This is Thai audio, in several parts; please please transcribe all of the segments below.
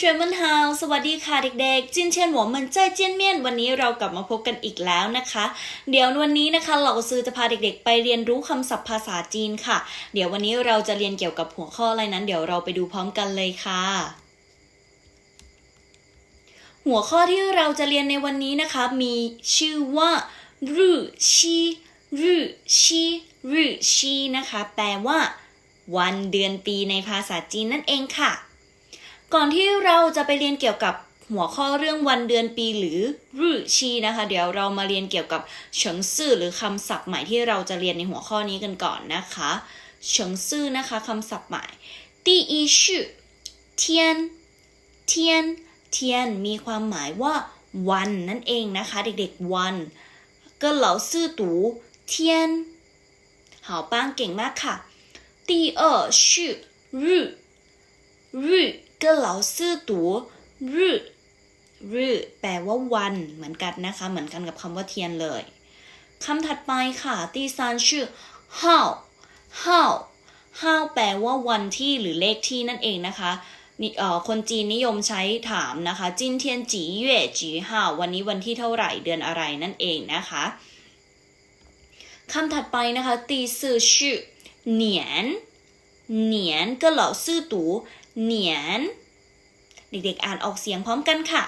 เชมอนเฮาสวัสดีค่ะเด็กๆ จินเชียนหัวมันใจเจียนเมียน วันนี้เรากลับมาพบกันอีกแล้วนะคะ เดี๋ยววันนี้นะคะเหล่าซือจะพาเด็กๆ ไปเรียนรู้คำศัพท์ภาษาจีนค่ะ เดี๋ยววันนี้เราจะเรียนเกี่ยวกับหัวข้ออะไรนั้น เดี๋ยวเราไปดูพร้อมกันเลยค่ะหัวข้อที่เราจะเรียนในวันนี้นะคะมีชื่อว่ารูชีรูชีรูชีนะคะ แปลว่า วันเดือนปีในภาษาจีนนั่นเองค่ะ ก่อนที่เราจะไปเรียนเกี่ยวกับหัวข้อเรื่องวันเดือนปีหรือรื่ชีนะคะ เดี๋ยวเรามาเรียนเกี่ยวกับเฉิงซื่อหรือคำศัพท์ใหม่ที่เราจะเรียนในหัวข้อนี้กันก่อนนะคะเฉิงซื่อนะคะคำศัพท์ใหม่第一是天天เทียนมีความหมายว่า วันนั่นเองนะคะ เด็กๆวันก็เหลาซื่อตูเทียนหาวป้างเก่งมากค่ะ第二是日日 ก็เหลาซื่อตู日日แปลว่าวันเหมือนกันนะคะ เหมือนกันกับคำว่าเทียนเลยคำถัดไปค่ะ第三是号号号แปลว่าวันที่หรือเลขที่นั่นเองนะคะนี่เอ่อคนจีนนิยมใช้ถามนะคะ今天几月几号วันนี้วันที่เท่าไหร่เดือนอะไรนั่นเองนะคะคำถัดไปนะคะ第四是年年ก็เหล่าซื่อตู เหนียน เด็กๆอ่านออกเสียงพร้อมกันค่ะ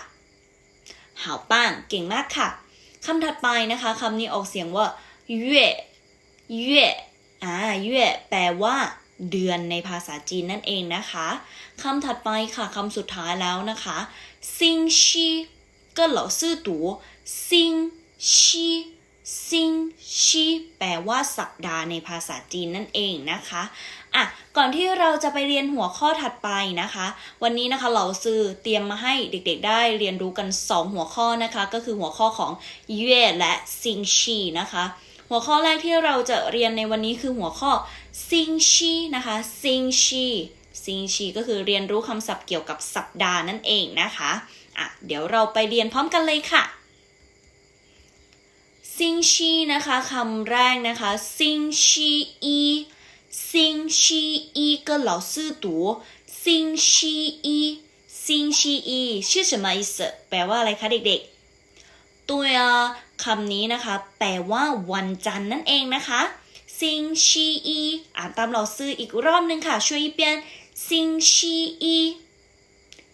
หาวป้างเก่งมากค่ะคำถัดไปนะคะคำนี้ออกเสียงว่าเย่เย่อ่าเย่แปลว่า เดือนในภาษาจีนนั่นเองนะคะคำถัดไปค่ะคำสุดท้ายแล้วนะคะซิงชีก็เหล่าซื่อตูซิงชี ซิงชีแปลว่าสัปดาห์ในภาษาจีนนั่นเองนะคะอะก่อนที่เราจะไปเรียนหัวข้อถัดไปนะคะ วันนี้นะคะเราซื้อเตรียมมาให้เด็กๆได้เรียนรู้กัน 2 หัวข้อนะคะ ก็คือหัวข้อของเย่และซิงชีนะคะหัวข้อแรกที่เราจะเรียนในวันนี้คือหัวข้อซิงชีนะคะซิงชีซิงชีก็คือเรียนรู้คำศัพท์เกี่ยวกับสัปดาห์นั่นเองนะคะอะเดี๋ยวเราไปเรียนพร้อมกันเลยค่ะ ซิงชีนะคะคำแรกนะคะซิงชีอีซิงชีอีก็老师读ซิงชีอีซิงชีอี是什么意思แปลว่าอะไรคะเด็กๆตัวคำนี้นะคะ แปลว่าวันจันทร์นั่นเองนะคะซิงชีอีอ่านตามเราซื้ออีกรอบนึงค่ะช่วยอีกเปียนซิงชีอี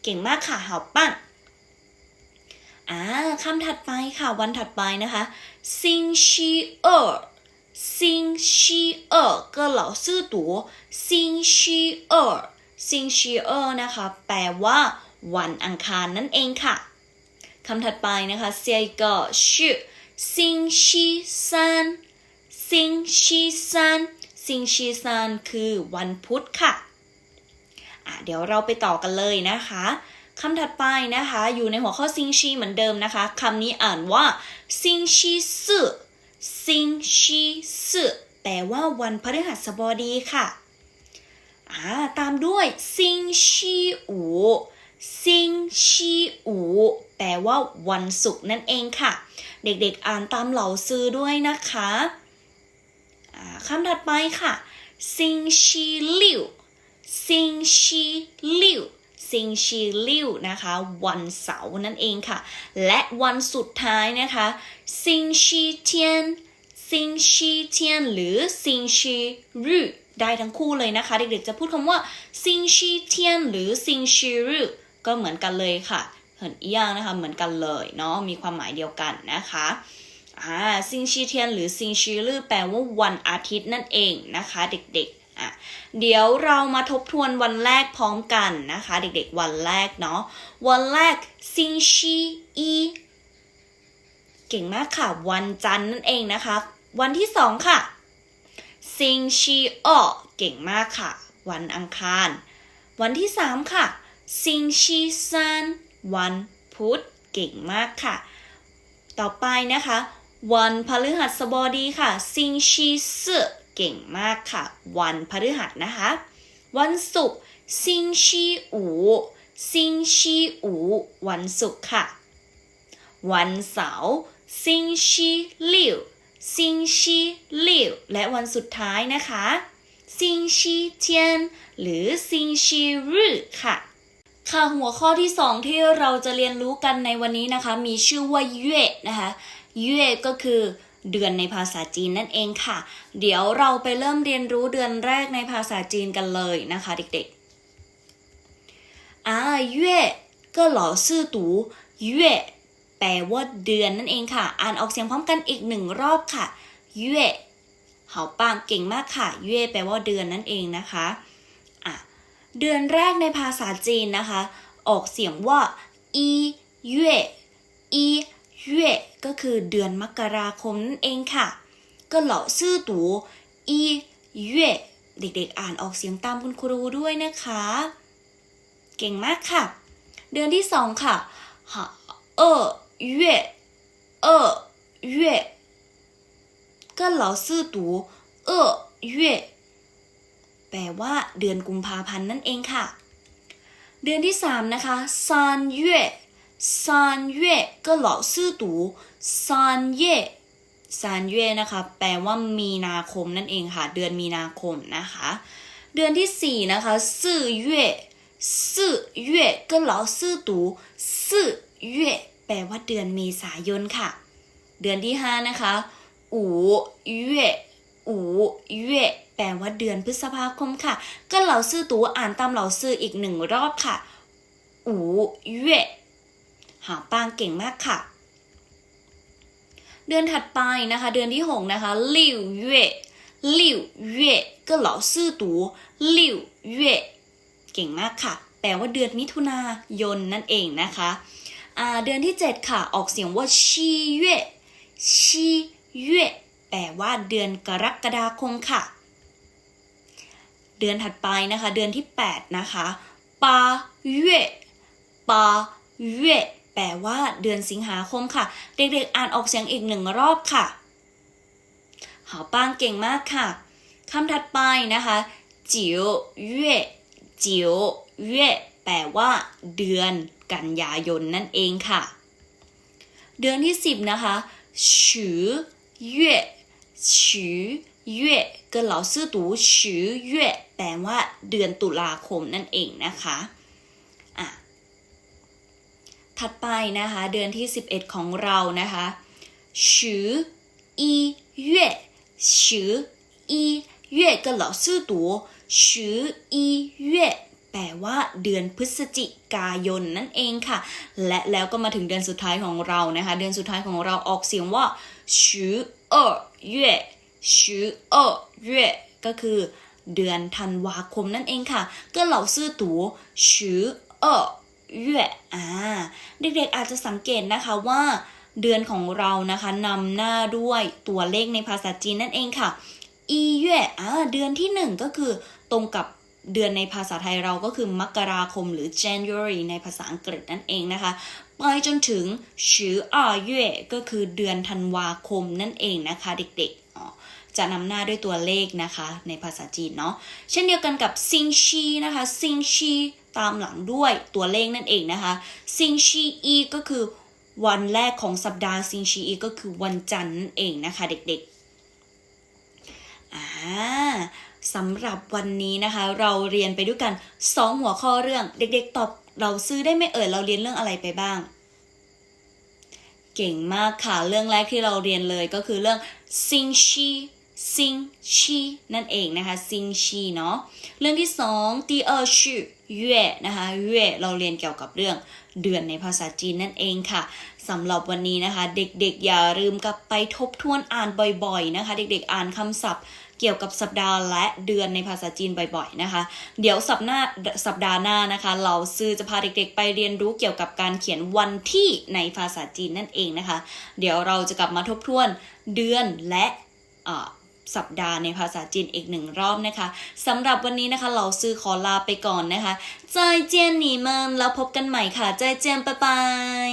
เก่งมากค่ะหาวปั้น อ่าคำถัดไปค่ะ วันถัดไปนะคะซิงชีเออซิงชีเออก็เหล่าซื่อตัวซิงชีเออซิงชีเออนะคะ แปลว่าวันอังคารนั่นเองค่ะคำถัดไปนะคะเซียก็ชื่อซิงชีซันซิงชีซันซิงชีซันคือวันพุธค่ะอะเดี๋ยวเราไปต่อกันเลยนะคะ คำถัดไปนะคะ อยู่ในหัวข้อซิงชีเหมือนเดิมนะคะคำนี้อ่านว่าซิงชีซื่อซิงชีซื่อแปลว่าวันพฤหัสบดีค่ะอ่าตามด้วยซิงชีอูซิงชีอูแปลว่าวันศุกร์นั่นเองค่ะ เด็กๆอ่านตามเหล่าซื้อด้วยนะคะอ่าคำถัดไปค่ะซิงชีลิวซิงชีลิว ซิงชีลิวนะคะ วันเสาร์นั่นเองค่ะ และวันสุดท้ายนะคะซิงชีเทียนซิงชีเทียนหรือซิงชี ry ได้ทั้งคู่เลยนะคะ เด็กๆจะพูดคำว่าซิงชีเทียนหรือซิงชี ry ก็เหมือนกันเลยค่ะเห็นอีกอย่างนะคะเหมือนกันเลยเนาะมีความหมายเดียวกันนะคะอ่าซิงชีเทียนหรือซิงชี ry แปลว่าวันอาทิตย์นั่นเองนะคะ เด็กๆ อะเดี๋ยวเรามาทบทวนวันแรกพร้อมกันนะคะ เด็กๆวันแรกเนาะวันแรกซิงชีอีเก่งมากค่ะ วันจันทร์นั่นเองนะคะ วันที่สองค่ะซิงชีออเก่งมากค่ะ วันอังคาร วันที่สามค่ะซิงชีซันวันพุธเก่งมากค่ะ ต่อไปนะคะ วันพฤหัสบดีค่ะซิงชีสึ เก่งมากค่ะ วันพฤหัสนะคะ วันศุกร์ซิงชีอูซิงชีอูวันศุกร์ค่ะ วันเสาร์ซิงชีลิวซิงชีลิวและวันสุดท้ายนะคะซิงชีเทียนหรือซิงชี ry ค่ะค่ะหัวข้อที่สองที่เราจะเรียนรู้กันในวันนี้นะคะ มีชื่อว่าเย่นะคะเย่ก็คือ เดือนในภาษาจีนนั่นเองค่ะ เดี๋ยวเราไปเริ่มเรียนรู้เดือนแรกในภาษาจีนกันเลยนะคะเด็กๆอ่าเย่ก็หล่อซื่อตูเย่แปลว่าเดือนนั่นเองค่ะ อ่านออกเสียงพร้อมกันอีกหนึ่งรอบค่ะเย่เห่าปางเก่งมากค่ะเย่แปลว่าเดือนนั่นเองนะคะอะเดือนแรกในภาษาจีนนะคะ ออกเสียงว่าอีเย่อี เย่ก็คือเดือนมกราคมนั่นเองค่ะ ก็เหล่าซื่อตูอีเย่เด็กๆอ่านออกเสียงตามคุณครูด้วยนะคะ เก่งมากค่ะ เดือนที่สองค่ะหาเออเย่เออเย่ก็เหล่าซื่อตูเออเย่แปลว่าเดือนกุมภาพันธ์นั่นเองค่ะ เดือนที่3นะคะซานเย่ ซานเย่ก็เหล่าซื่อตูซานเย่ซานเย่นะคะ แปลว่ามีนาคมนั่นเองค่ะ เดือนมีนาคมนะคะ เดือนที่4นะคะซื่อเย่ซื่อเย่ก็เหล่าซื่อตูซื่อเย่แปลว่าเดือนเมษายนค่ะ เดือนที่5นะคะอูเย่อูเย่แปลว่าเดือนพฤษภาคมค่ะ ก็เหล่าซื่อตูอ่านตามเหล่าซื่ออีกหนึ่งรอบค่ะอูเย่ หาปางเก่งมากค่ะ เดือนถัดไปนะคะ เดือนที่หกนะคะลิวเย่ลิวเย่ก็เหล่าซื่อตูลิวเย่เก่งมากค่ะ แปลว่าเดือนมิถุนายนนั่นเองนะคะเดือนที่ 7 ค่ะ ออกเสียงว่าชีเย่ชีเย่แปลว่าเดือนกรกฎาคมค่ะ เดือนถัดไปนะคะ เดือนที่ 8 นะคะปาเย่ปาเย่ แปลว่าเดือนสิงหาคมค่ะ เด็กๆอ่านออกเสียงอีกหนึ่งรอบค่ะหาป้างเก่งมากค่ะคำถัดไปนะคะจิ๋วเย่จิ๋วเย่แปลว่า เดือนกันยายนนั่นเองค่ะ เดือนที่ 10 นะคะฉือเย่ฉือเย่ก็เหล่าซื่อตูฉือเย่แปลว่า เดือนตุลาคมนั่นเองนะคะอะ ถัดไปนะคะ เดือนที่ 11 ของเรานะคะฉืออีเย่ฉืออีเย่ก็เหล่าซื่อตูฉืออีเย่แปลว่าเดือนพฤศจิกายนนั่นเองค่ะ และแล้วก็มาถึงเดือนสุดท้ายของเรานะคะ เดือนสุดท้ายของเราออกเสียงว่า十二月十二月ก็คือ เดือนธันวาคมนั่นเองค่ะ ก็เหล่าซื่อตู十二月อ่ 月อ่า เด็กๆอาจจะสังเกตนะคะว่าเดือนของเรานะคะนำหน้าด้วยตัวเลขในภาษาจีนนั่นเองค่ะ อีเย่อ่าเดือนที่หนึ่งก็คือตรงกับเดือนในภาษาไทยเราก็คือมกราคมหรือ January ในภาษาอังกฤษนั่นเองนะคะ ไปจนถึงชืออาเย่ก็คือเดือนธันวาคมนั่นเองนะคะเด็กๆ จะนำหน้าด้วยตัวเลขนะคะในภาษาจีนเนาะ เช่นเดียวกันกับซิงชีนะคะซิงชีตามหลังด้วยตัวเลขนั่นเองนะคะซิงชีอีก็คือวันแรกของสัปดาห์ซิงชีอีก็คือวันจันทร์นั่นเองนะคะเด็กๆ อ่าสำหรับวันนี้นะคะ เราเรียนไปด้วยกัน 2 หัวข้อเรื่องเด็กๆตอบเราซื้อได้ไหมเอ่ยเราเรียนเรื่องอะไรไปบ้าง เก่งมากค่ะ เรื่องแรกที่เราเรียนเลยก็คือเรื่องซิงชีซิงชีนั่นเองนะคะซิงชีเนาะเรื่องที่สองตีเออชื่อเย่นะคะเย่เราเรียนเกี่ยวกับเรื่องเดือนในภาษาจีนนั่นเองค่ะสำหรับวันนี้นะคะ เด็กๆอย่าลืมกลับไปทบทวนอ่านบ่อยๆนะคะ เด็กๆอ่านคำศัพท์ เกี่ยวกับสัปดาห์และเดือนในภาษาจีนบ่อยๆนะคะ เดี๋ยวสัปหน้าสัปดาห์หน้านะคะ เราซื้อจะพาเด็กๆ ไปเรียนรู้เกี่ยวกับการเขียนวันที่ในภาษาจีนนั่นเองนะคะ เดี๋ยวเราจะกลับมาทบทวนเดือนและสัปดาห์ในภาษาจีนอีกหนึ่งรอบนะคะสำหรับวันนี้นะคะเราซื้อขอลาไปก่อนนะคะใจเจียนหนีเมินแล้วพบกันใหม่ค่ะใจเจียนบ๊ายบาย